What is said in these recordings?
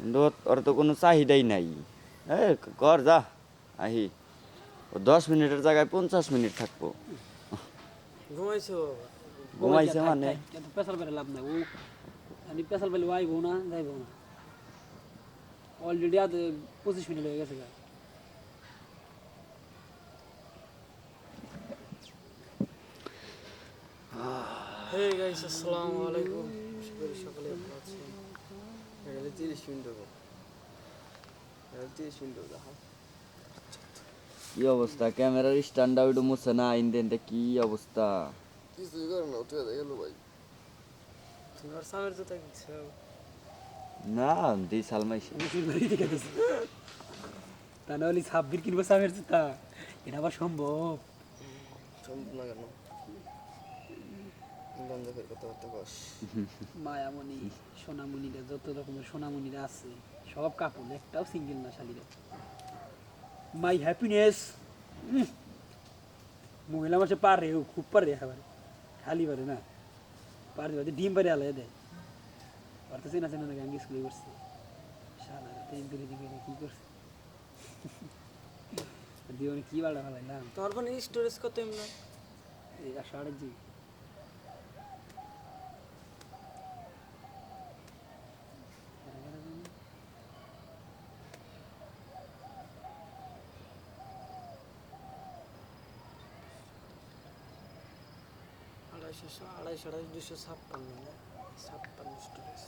কিন্তু ওর- তো কোনো চাহিদাই নাই। এ কর যা আহি। ও দশ মিনিটের জায়গায় পঞ্চাশ মিনিট থাকব। ঘুমাইছো? ঘুমাইছে মানে? পেশাল পেরে লাভ নাই। ও আমি পেশাল পেলে আইবো না যাইবো না। অলরেডি আজ পঁচিশ মিনিট হয়ে গেছে গা। হে গাইস আসসালামু আলাইকুম আশা করি সকলে ভালো আছেন এটা তিরিশ মিনিট হবে এটা তিরিশ মিনিট হবে কি অবস্থা ক্যামেরার স্ট্যান্ড আউট মুছে না ইন্ডিয়ানটা কি অবস্থা কিছুই করে না উঠে গেল ভাই তুমি আর সামের জুতা কিনছো না দি দিছি। তা নাহলে কিনবো সামের জুতা এটা আবার সম্ভব সম্ভব না কেন বন্ধ করে কথাবার্তা কস মায়ামণি সোনামণিরা যত রকমের সোনামণিরা আছে সব কাপড় একটাও সিঙ্গেল না শালিরা মাই হ্যাপিনেস মহিলা মাসে পারে ও খুব পারে একেবারে। খালি পারে না। পারে পারে ডিম পারে আলাদা দেয়। আর তো চেনা চেনা নাকি আমি স্কুলে করছি শালা তেল তুলে দিকে কি করছে? দিয়ে কি বাড়া ফেলাইলাম তোমার ফোনে স্টোরেজ কত এমনি? এই একশো আড়াই জি আড়াইশো আড়াইশো দুশো ছাপ্পান্ন না? ছাপ্পান্ন স্টোরেজ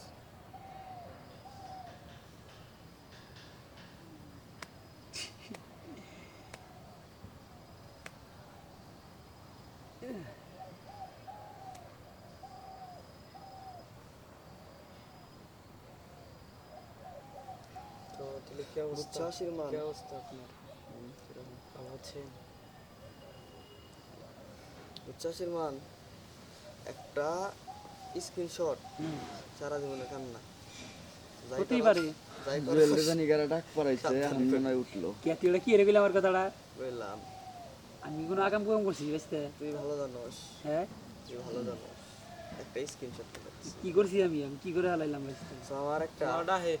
তো তাহলে কি অবস্থা? উচ্ছ্বাসের মান কি অবস্থা আপনার? ভালো আছেন? উচ্ছ্বাসের মান একটা স্ক্রিনশট সারা জীবনে কান্না। করস- যাই জুয়েল জানি গারা ডাক পড়াইছে মনে উঠল। কে রে গেলে আমার কথাটা? বললাম। আমি কোনো আগাম কম করছি বুঝতে? তুই ভালো জানোস। হ্যাঁ? তুই ভালো জানোস। একটা স্ক্রিনশট কি করছি আমি? আমি কি করে হালাইলাম বুঝতে? আমার একটা হে।